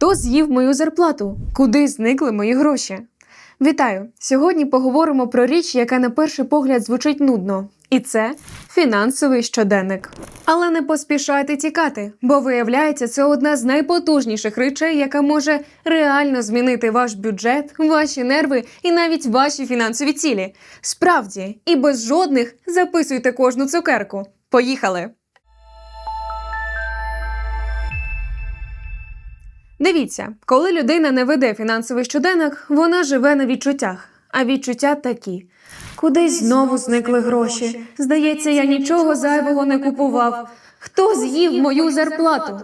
Хто з'їв мою зарплату? Куди зникли мої гроші? Вітаю! Сьогодні поговоримо про річ, яка на перший погляд звучить нудно, і це фінансовий щоденник. Але не поспішайте тікати, бо виявляється, це одна з найпотужніших речей, яка може реально змінити ваш бюджет, ваші нерви і навіть ваші фінансові цілі. Справді, і без жодних записуйте кожну цукерку. Поїхали! Дивіться, коли людина не веде фінансовий щоденник, вона живе на відчуттях. А відчуття такі: кудись знову зникли гроші. Здається, я нічого зайвого не купував. Хто з'їв мою зарплату?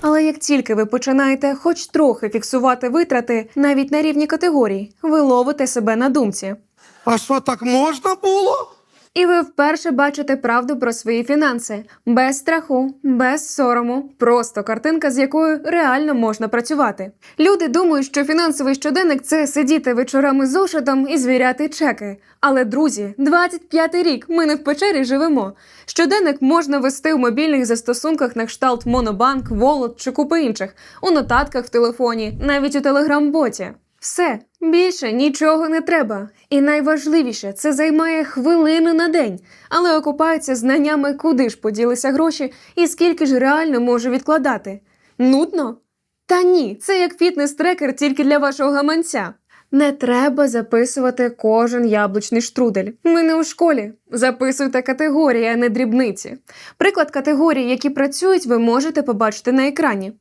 Але як тільки ви починаєте хоч трохи фіксувати витрати навіть на рівні категорій, ви ловите себе на думці. А що так можна було? І ви вперше бачите правду про свої фінанси без страху, без сорому, просто картинка, з якою реально можна працювати. Люди думають, що фінансовий щоденник це сидіти вечорами з зошитом і звіряти чеки. Але друзі, 25-й рік ми не в печері живемо. Щоденник можна вести у мобільних застосунках на кшталт Монобанк, Волот чи купи інших, у нотатках в телефоні, навіть у телеграм-боті. Все більше нічого не треба. І найважливіше, це займає хвилину на день, але окупається знаннями, куди ж поділися гроші і скільки ж реально можу відкладати. Нудно? Та ні, це як фітнес-трекер тільки для вашого гаманця. Не треба записувати кожен яблучний штрудель. Ми не у школі. Записуйте категорії, а не дрібниці. Приклад категорій, які працюють, ви можете побачити на екрані.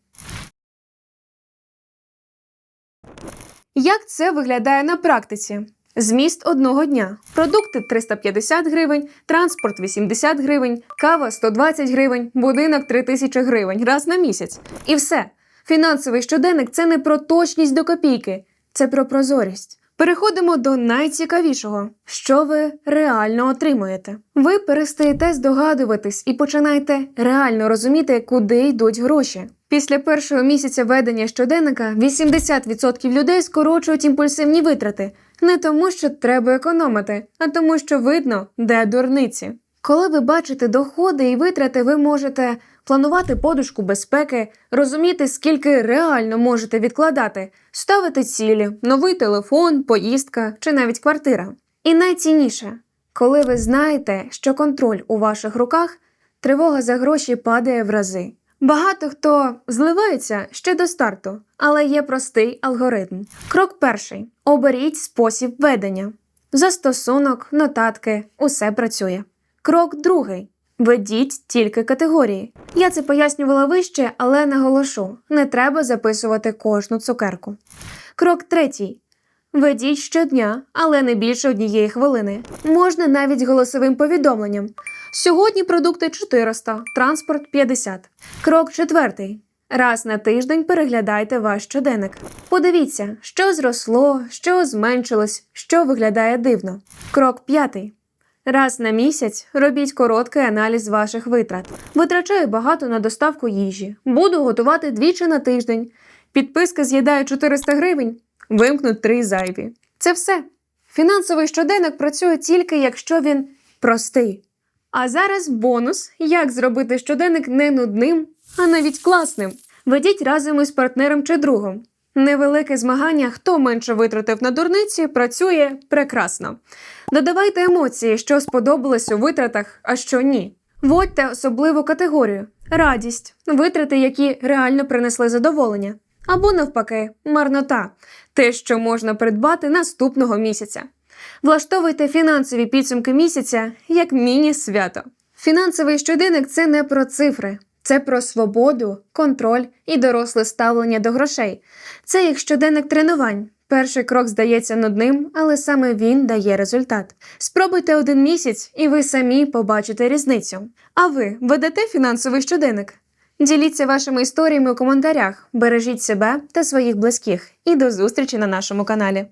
Як це виглядає на практиці? Зміст одного дня: продукти 350 гривень, транспорт 80 гривень, кава 120 гривень, будинок 3000 гривень раз на місяць. І все. Фінансовий щоденник це не про точність до копійки, це про прозорість. Переходимо до найцікавішого, що ви реально отримуєте. Ви перестаєте здогадуватись і починаєте реально розуміти, куди йдуть гроші. Після першого місяця ведення щоденника 80% людей скорочують імпульсивні витрати не тому, що треба економити, а тому, що видно, де дурниці. Коли ви бачите доходи і витрати, ви можете планувати подушку безпеки, розуміти, скільки реально можете відкладати, ставити цілі, новий телефон, поїздка чи навіть квартира. І найцінніше, коли ви знаєте, що контроль у ваших руках, тривога за гроші падає в рази. Багато хто зливається ще до старту, але є простий алгоритм. Крок перший: оберіть спосіб ведення. Застосунок, нотатки, усе працює. Крок другий. Ведіть тільки категорії. Я це пояснювала вище, але наголошу: не треба записувати кожну цукерку. Крок третій. Ведіть щодня, але не більше однієї хвилини. Можна навіть голосовим повідомленням. Сьогодні продукти 400, транспорт 50. Крок четвертий. Раз на тиждень переглядайте ваш щоденник. Подивіться, що зросло, що зменшилось, що виглядає дивно. Крок п'ятий. Раз на місяць робіть короткий аналіз ваших витрат. Витрачаю багато на доставку їжі. Буду готувати двічі на тиждень. Підписка з'їдає 400 гривень, вимкнуть три зайві. Це все. Фінансовий щоденник працює тільки, якщо він простий. А зараз бонус, як зробити щоденник не нудним, а навіть класним. Ведіть разом із партнером чи другом. Невелике змагання, хто менше витратив на дурниці, працює прекрасно. Додавайте емоції, що сподобалось у витратах, а що ні. Вводьте особливу категорію радість, витрати, які реально принесли задоволення. Або навпаки, марнота те, що можна придбати наступного місяця. Влаштовуйте фінансові підсумки місяця як міні-свято. Фінансовий щоденник це не про цифри, це про свободу, контроль і доросле ставлення до грошей. Це як щоденник тренувань. Перший крок здається нудним, але саме він дає результат. Спробуйте один місяць, і ви самі побачите різницю. А ви ведете фінансовий щоденник? Діліться вашими історіями у коментарях, бережіть себе та своїх близьких. І до зустрічі на нашому каналі.